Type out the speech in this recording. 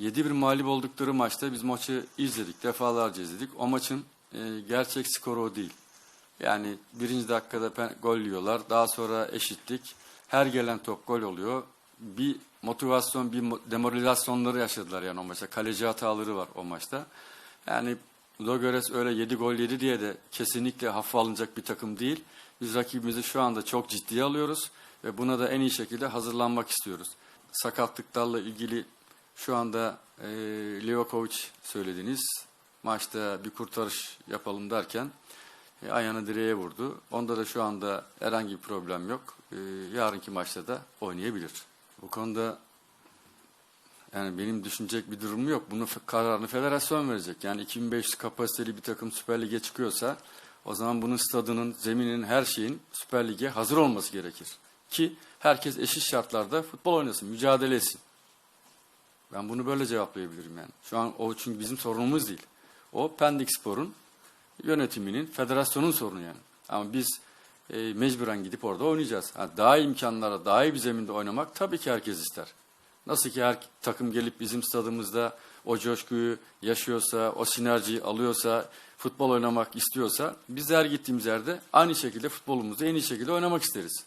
7-1 mağlup oldukları maçta biz maçı izledik, defalarca izledik. O maçın e, gerçek skoru o değil. Yani birinci dakikada gol yiyorlar, daha sonra eşitlik. Her gelen top gol oluyor. Bir motivasyon, bir mo- demoralizasyonları yaşadılar yani o maçta. Kaleci hataları var o maçta. Yani Ludogorets öyle 7 gol yedi diye de kesinlikle hafife alınacak bir takım değil. Biz rakibimizi şu anda çok ciddiye alıyoruz ve buna da en iyi şekilde hazırlanmak istiyoruz. Sakatlıklarla ilgili şu anda e, Livakovic söylediğiniz maçta bir kurtarış yapalım derken e, ayağını direğe vurdu. Onda da şu anda herhangi bir problem yok. E, yarınki maçta da oynayabilir. Bu konuda yani benim düşünecek bir durumum yok. Bunun kararını federasyon verecek. Yani 2500 kapasiteli bir takım Süper Lig'e çıkıyorsa o zaman bunun stadının, zeminin, her şeyin Süper Lig'e hazır olması gerekir. Ki herkes eşit şartlarda futbol oynasın, mücadele etsin. Ben bunu böyle cevaplayabilirim yani. Şu an o çünkü bizim sorunumuz değil. O Pendik Spor'un yönetiminin, federasyonun sorunu yani. Ama biz e, mecburen gidip orada oynayacağız. Ha, daha iyi imkanlara, daha iyi bir zeminde oynamak tabii ki herkes ister. Nasıl ki her takım gelip bizim stadımızda o coşkuyu yaşıyorsa, o sinerjiyi alıyorsa, futbol oynamak istiyorsa biz de her gittiğimiz yerde aynı şekilde futbolumuzu en iyi şekilde oynamak isteriz.